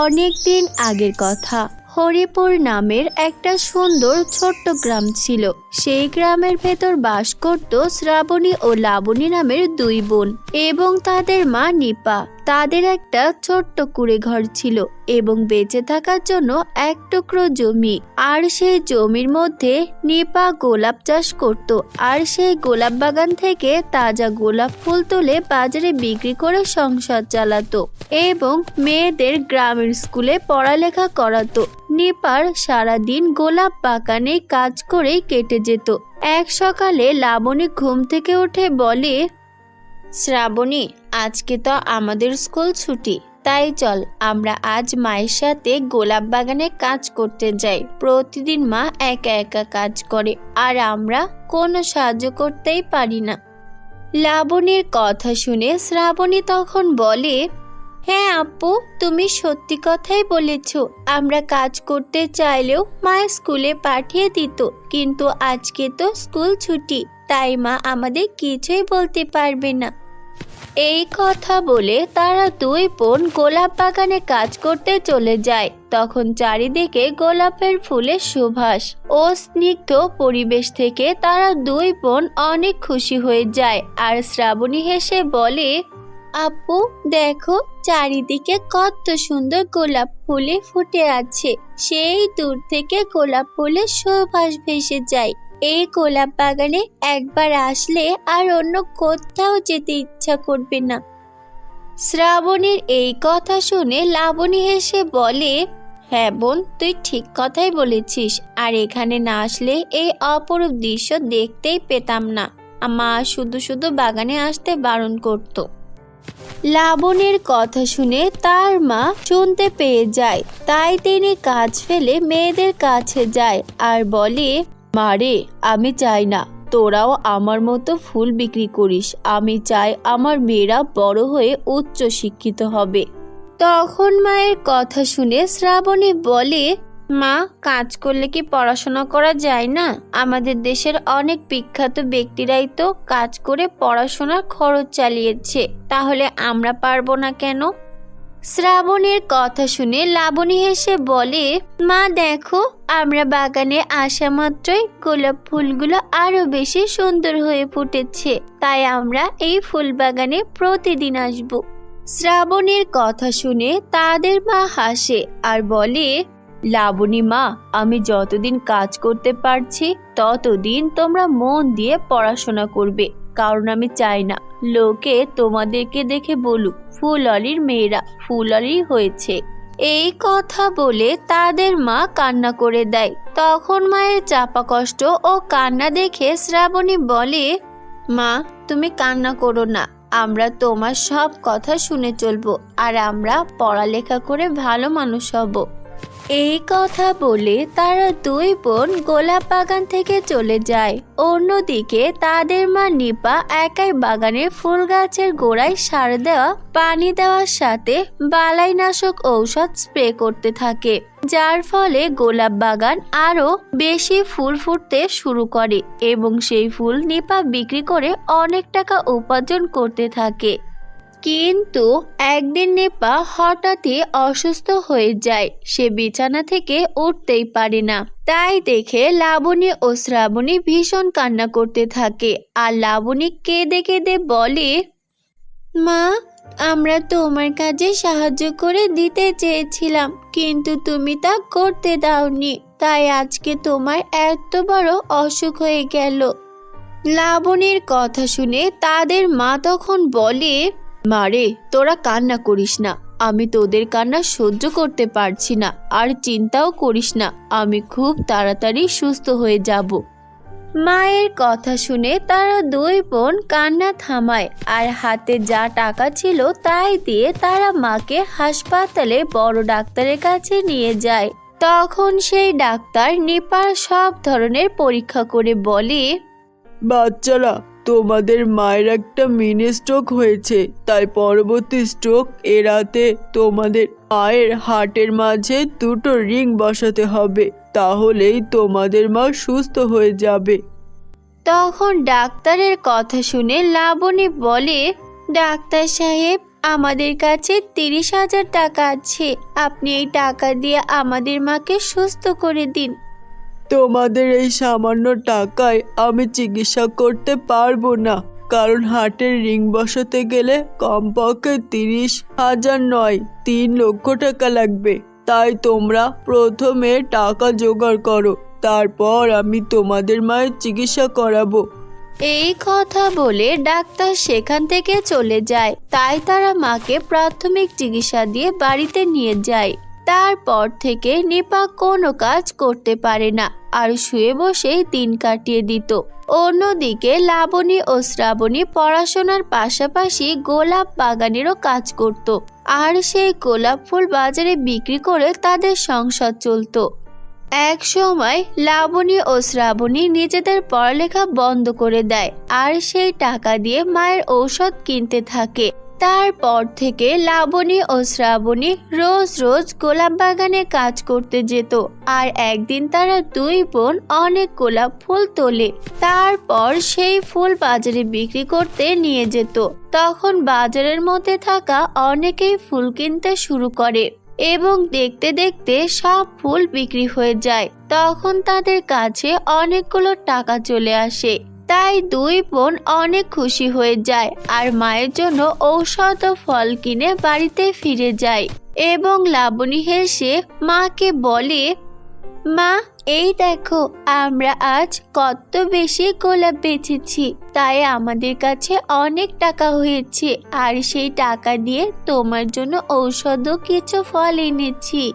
অনেক দিন আগের কথা। হরিপুর নামের একটা সুন্দর ছোট্ট গ্রাম ছিল। সেই গ্রামের ভেতর বাস করত শ্রাবণী ও লাবণী নামের দুই বোন এবং তাদের মা নিপা। তাদের একটা ছোট্ট কুড়ে ঘর ছিল এবং বেঁচে থাকার জন্য এক টুকরো জমি। আর সেই জমির মধ্যে নিপা গোলাপ চাষ করত। আর সেই গোলাপ বাগান থেকে তাজা গোলাপ ফুল তুলে বাজারে বিক্রি করে সংসার চালাতো এবং মেয়েদের গ্রামের স্কুলে পড়ালেখা করাতো। নিপার সারাদিন গোলাপ বাগানে কাজ করেই কেটে যেত। এক সকালে লাবণী ঘুম থেকে উঠে বলে, শ্রাবণী আজকে তো আমাদের স্কুল ছুটি। তাই চল, আমরা আজ মায়ের সাথে গোলাপ বাগানে কাজ করতে যাই। প্রতিদিন মা একা একা কাজ করে, আর আমরা কোনো সাহায্য করতেই পারি না। লাবণীর কথা শুনে শ্রাবণী তখন বলে হ্যাঁ আপু, তুমি সত্যি কথাই বলেছ। আমরা কাজ করতে চাইলেও মা স্কুলে পাঠিয়ে দিত, কিন্তু আজকে তো স্কুল ছুটি, তাই মা আমাদের কিছুই বলতে পারবে না। এই কথা বলে তারা দুই বোন গোলাপ বাগানে কাজ করতে চলে যায়। তখন চারিদিকে গোলাপের ফুলের সুভাষ ও স্নিগ্ধ পরিবেশ থেকে তারা দুই বোন অনেক খুশি হয়ে যায়। আর শ্রাবণী হেসে বলে, আপু, দেখো, চারিদিকে কত সুন্দর গোলাপ ফুলে ফুটে আছে। সেই দূর থেকে গোলাপ ফুলের সুভাষ ভেসে যায়। এই গোলাপ বাগানে একবার আসলে আর অন্য কোথাও যেতে ইচ্ছা করবে না। শ্রাবণীর এই কথা শুনে লাবণী হেসে বলে হ্যাঁ বোন, তুই ঠিক কথাই বলেছিস। আর এখানে না আসলে এই অপরূপ দৃশ্য দেখতেই পেতাম না। মা শুধু শুধু বাগানে আসতে বারণ করতো। লাবণের কথা শুনে তার মা শুনতে পেয়ে যায়। তাই তিনি কাজ ফেলে মেয়েদের কাছে যায় আর বলে মারে আমি চাই না। তোরাও আমার মতো ফুল বিক্রি করিস। আমি চাই আমার মেয়েরা বড় হয়ে উচ্চ শিক্ষিত হবে। তখন মায়ের কথা শুনে শ্রাবণী বলে, মা, কাজ করলে কি পড়াশোনা করা যায় না? আমাদের দেশের অনেক বিখ্যাত ব্যক্তিরাই তো কাজ করে পড়াশোনার খরচ চালিয়েছে। তাহলে আমরা পারব না কেন? শ্রাবণের কথা শুনে লাবণী হেসে বলে, মা, দেখো, আমরা বাগানে আসা মাত্রই গোলাপ ফুলগুলো আরও বেশি সুন্দর হয়ে ফুটেছে। তাই আমরা এই ফুল বাগানে প্রতিদিন আসব। শ্রাবণের কথা শুনে তাদের মা হাসে আর বলে, লাবণী মা, আমি যতদিন কাজ করতে পারছি, ততদিন তোমরা মন দিয়ে পড়াশোনা করবে, কারণ আমি চাই না লোকে তোমাদেরকে দেখে বলুক, ফুললির মেয়েরা ফুললি হয়েছে। এই কথা বলে তাদের মা কান্না করে দেয়। তখন মায়ের চাপা কষ্ট ও কান্না দেখে শ্রাবণী বলে, মা, তুমি কান্না করো না। আমরা তোমার সব কথা শুনে চলবো, আর আমরা পড়ালেখা করে ভালো মানুষ হব। এই কথা বলে তারা দুই বোন গোলাপ বাগান থেকে চলে যায়। অন্যদিকে তাদের মা নিপা একাই বাগানের ফুল গাছের গোড়ায় সার দেওয়া, পানি দেওয়ার সাথে বালাইনাশক ঔষধ স্প্রে করতে থাকে, যার ফলে গোলাপ বাগান আরও বেশি ফুল ফুটতে শুরু করে এবং সেই ফুল নিপা বিক্রি করে অনেক টাকা উপার্জন করতে থাকে। কিন্তু একদিন নেপা হঠাৎই অসুস্থ হয়ে যায়। সে বিছানা থেকে উঠতেই পারে না। তাই দেখে লাবণী ও শ্রাবণী ভীষণ কান্না করতে থাকে আর লাবণী কেঁদে কেঁদে বলে, মা, আমরা তোমার কাজে সাহায্য করে দিতে চেয়েছিলাম, কিন্তু তুমি তা করতে দাওনি। তাই আজকে তোমার এত বড় অসুখ হয়ে গেল। লাবণীর কথা শুনে তাদের মা তখন বলে মারে তোরা কান্না করিস না। আমি তোদের কান্না সহ্য করতে পারছি না, আর চিন্তাও করিস না। আমি খুব তাড়াতাড়ি সুস্থ হয়ে যাব। মায়ের কথা শুনে তারা দুই বোন কান্না থামায়, আর হাতে যা টাকা ছিল তাই দিয়ে তারা মাকে হাসপাতালে বড় ডাক্তারের কাছে নিয়ে যায়। তখন সেই ডাক্তার নিপার সব ধরনের পরীক্ষা করে বলে, বাচ্চারা তোমাদের মায়ের একটা মিনি স্ট্রোক হয়েছে, তাই পরবর্তী স্ট্রোক এড়াতে তোমাদের মায়ের হার্টের মাঝে দুটো রিং বসাতে হবে, তাহলেই তোমাদের মা সুস্থ হয়ে যাবে। তখন ডাক্তারের কথা শুনে লাবণী বলে, ডাক্তার সাহেব, আমাদের কাছে তিরিশ হাজার টাকা আছে। আপনি এই টাকা দিয়ে আমাদের মাকে সুস্থ করে দিন। তোমাদের এই সামান্য টাকায় আমি চিকিৎসা করতে পারব না। কারণ হাটের রিং বসাতে গেলে কমপক্ষে তিরিশ হাজার নয়, তিন লক্ষ টাকা লাগবে। তাই তোমরা প্রথমে টাকা জোগাড় করো, তারপর আমি তোমাদের মায়ের চিকিৎসা করাবো। এই কথা বলে ডাক্তার সেখান থেকে চলে যায়। তাই তারা মাকে প্রাথমিক চিকিৎসা দিয়ে বাড়িতে নিয়ে যায়। তারপর থেকে নিপা কোনো কাজ করতে পারে না, আর শুয়ে বসেই দিন কাটিয়ে দিত। অন্যদিকে লাবণী ও শ্রাবণী পড়াশোনার পাশাপাশি গোলাপ বাগানেরও কাজ করত, আর সেই গোলাপ ফুল বাজারে বিক্রি করে তাদের সংসার চলতো। এক সময় লাবণী ও শ্রাবণী নিজেদের পড়ালেখা বন্ধ করে দেয়, আর সেই টাকা দিয়ে মায়ের ঔষধ কিনতে থাকে। তারপর থেকে লাবণী ও শ্রাবণী রোজ রোজ গোলাপ বাগানে কাজ করতে যেত। আর একদিন তারা দুই বোন অনেক গোলাপ ফুল তোলে। তারপর সেই ফুল বাজারে বিক্রি করতে নিয়ে যেত। তখন বাজারের মধ্যে থাকা অনেকেই ফুল কিনতে শুরু করে এবং দেখতে দেখতে সব ফুল বিক্রি হয়ে যায়। তখন তাদের কাছে অনেকগুলো টাকা চলে আসে। তাই দুই বোন অনেক খুশি হয়ে যায় আর মায়ের জন্য ঔষধ ও ফল কিনে বাড়িতে ফিরে যায়। এবং লাবণী হেসে মাকে বলে, মা, এই দেখো, আমরা আজ কত বেশি গোলাপ বেচেছি। তাই আমাদের কাছে অনেক টাকা হয়েছে। আর সেই টাকা দিয়ে তোমার জন্য ঔষধও কিছু ফল এনেছি।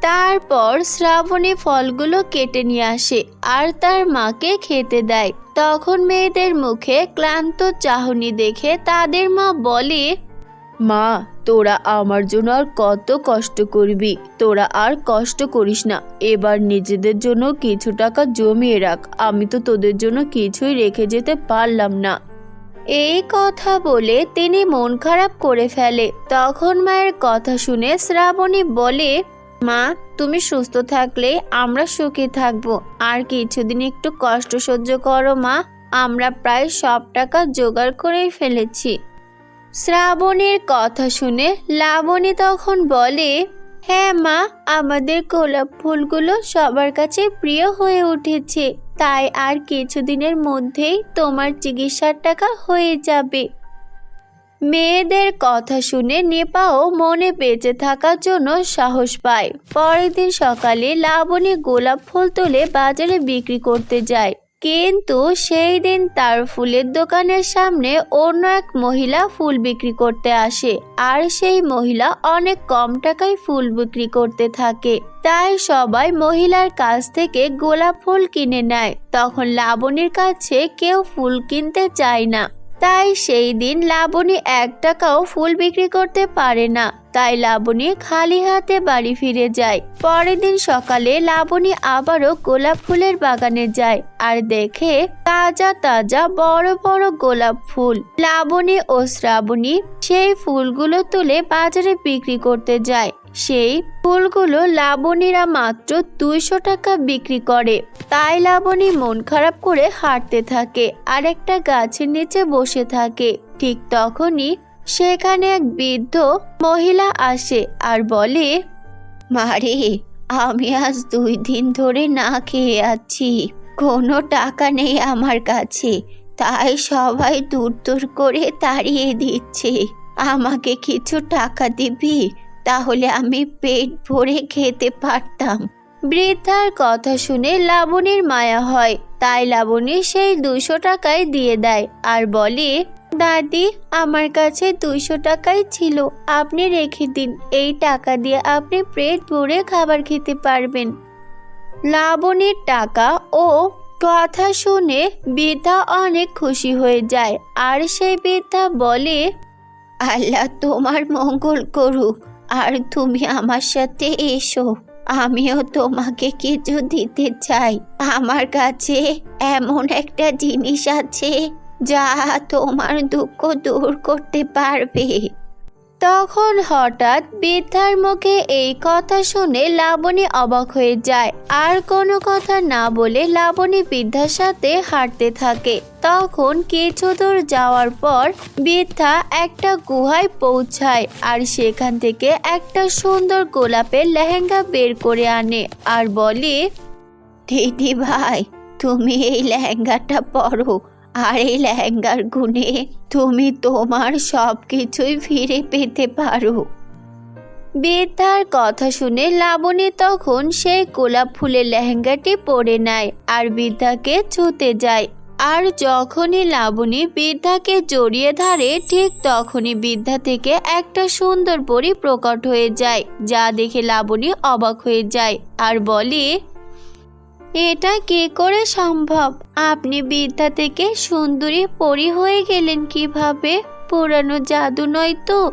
তারপর শ্রাবণী ফলগুলো কেটে নিয়ে আসে আর তার মাকে খেতে দেয়। তখন মেয়েদের মুখে ক্লান্ত চাহনি দেখে তাদের মা বলে, মা, তোরা আমার জন্য আর কত কষ্ট করবি। তোরা আর কষ্ট করিস না। এবার নিজেদের জন্য কিছু টাকা জমিয়ে রাখ। আমি তো তোদের জন্য কিছুই রেখে যেতে পারলাম না এই কথা বলে তিনি মন খারাপ করে ফেলে। তখন মায়ের কথা শুনে শ্রাবণী বলে মা, তুমি সুস্থ থাকলে আমরা সুখী থাকব। আর কিছুদিন একটু কষ্ট সহ্য করো মা, আমরা প্রায় সব টাকা জোগাড় করেই ফেলেছি। শ্রাবণের কথা শুনে লাবণী তখন বলে হ্যাঁ মা, আমাদের গোলাপ ফুলগুলো সবার কাছে প্রিয় হয়ে উঠেছে। তাই আর কিছুদিনের মধ্যেই তোমার চিকিৎসার টাকা হয়ে যাবে। মেয়েদের কথা শুনে নেপাও মনে বেঁচে থাকার জন্য সাহস পায়। পরের দিন সকালে লাবণী গোলাপ ফুল তুলে বাজারে বিক্রি করতে যায়। কিন্তু সেই দিন তার ফুলের দোকানের সামনে অন্য এক মহিলা ফুল বিক্রি করতে আসে। আর সেই মহিলা অনেক কম টাকায় ফুল বিক্রি করতে থাকে। তাই সবাই মহিলার কাছ থেকে গোলাপ ফুল কিনে নেয়। তখন লাবণীর কাছে কেউ ফুল কিনতে চায় না। তাই সেই দিন লাবণী এক টাকাও ফুল বিক্রি করতে পারে না। তাই লাবণী খালি হাতে বাড়ি ফিরে যায়। পরের দিন সকালে লাবণী আবারও গোলাপ ফুলের বাগানে যায় আর দেখে তাজা তাজা বড় বড় গোলাপ ফুল। লাবণী ও শ্রাবণী সেই ফুলগুলো তুলে বাজারে বিক্রি করতে যায়। সেই ফুলগুলো লাবণীরা মাত্র দুইশো টাকা বিক্রি করে। তাই লাবণী মন খারাপ করে হাঁটতে থাকে আর একটা গাছের নিচে বসে থাকে। ঠিক তখনই সেখানে এক বৃদ্ধ মহিলা আসে আর বলে মারে আমি আজ দুই দিন ধরে না খেয়ে আছি। কোনো টাকা নেই আমার কাছে। তাই সবাই দূর দূর করে তাড়িয়ে দিচ্ছে। আমাকে কিছু টাকা দিবি? তাহলে আমি পেট ভরে খেতে পারতাম। বৃদ্ধার কথা শুনে লাবণীর মায়া হয়, তাই লাবণী সেই দুশো টাকাই দিয়ে দেয় আর বলে, দাদি, আমার কাছে দুইশো টাকাই ছিল, আপনি রেখে দিন, এই টাকা দিয়ে আপনি পেট ভরে খাবার খেতে পারবেন। লাবণীর টাকা ও কথা শুনে বৃদ্ধা অনেক খুশি হয়ে যায় আর সেই বৃদ্ধা বলে, আল্লাহ তোমার মঙ্গল করুক। আর তুমি আমার সাথে এসো। আমিও তোমাকে কিছু দিতে চাই। আমার কাছে এমন একটা জিনিস আছে যা তোমার দুঃখ দূর করতে পারবে। তখন হঠাৎ বৃদ্ধার মুখে এই কথা শুনে লাবণী অবাক হয়ে যায়। আর কোনো কথা না বলে লাবণী বৃদ্ধার সাথে হাঁটতে থাকে। তখন কিছু দূর যাওয়ার পর বৃদ্ধা একটা গুহায় পৌঁছায় আর সেখান থেকে একটা সুন্দর গোলাপের লেহেঙ্গা বের করে আনে আর বলে, দিদি ভাই, তুমি এই লেহেঙ্গাটা পরো। আর এই লেহেঙ্গার গুণে তুমি তোমার সব কিছুই ফিরে পেতে পারো। বৃদ্ধার কথা শুনে লাবণী তখন সেই গোলাপ ফুলের লেহেঙ্গাটি পরে নেয় আর বৃদ্ধাকে ছুতে যায়। আর যখনই লাবণী বৃদ্ধাকে জড়িয়ে ধরে, ঠিক তখনই বৃদ্ধা থেকে একটা সুন্দর পরী প্রকট হয়ে যায়, যা দেখে লাবণী অবাক হয়ে যায় আর বলে এটা কি করে সম্ভব? আপনি বিদ্যা থেকে সুন্দরী পরি হয়ে গেলেন কীভাবে? পুরানো জাদু নয় তো?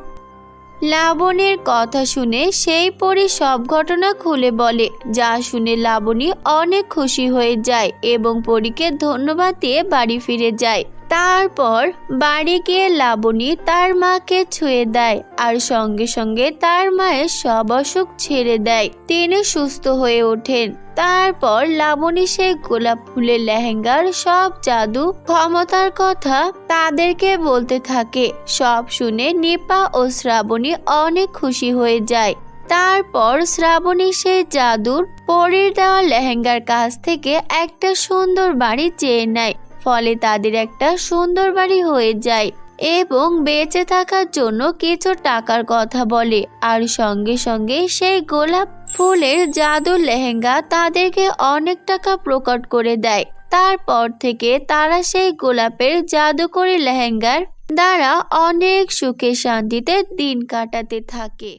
লাবণের কথা শুনে সেই পরি সব ঘটনা খুলে বলে, যা শুনে লাবণী অনেক খুশি হয়ে যায় এবং পরীকে ধন্যবাদ দিয়ে বাড়ি ফিরে যায়। তারপর বাড়ি গিয়ে লাবণী তার মাকে ছুঁয়ে দেয় আর সঙ্গে সঙ্গে তার মায়ের সব অসুখ ছেড়ে দেয়। তিনি সুস্থ হয়ে ওঠেন। তারপর লাবণী সেই গোলাপ ফুলের লেহেঙ্গার সব জাদু, ক্ষমতার কথা তাদেরকে বলতে থাকে। সব শুনে নিপা ও শ্রাবণী অনেক খুশি হয়ে যায়। তারপর শ্রাবণী সেই জাদুর পরীর দেওয়া লেহেঙ্গার কাছ থেকে একটা সুন্দর বাড়ি চেয়ে নেয়। ফলে তাদের একটা সুন্দর বাড়ি হয়ে যায় এবং বেঁচে থাকার জন্য কিছু টাকার কথা বলে। আর সঙ্গে সঙ্গে সেই গোলাপ ফুলের জাদুর লেহেঙ্গা তাদেরকে অনেক টাকা প্রকট করে দেয়। তারপর থেকে তারা সেই গোলাপের জাদুকরি লেহেঙ্গার দ্বারা অনেক সুখে শান্তিতে দিন কাটাতে থাকে।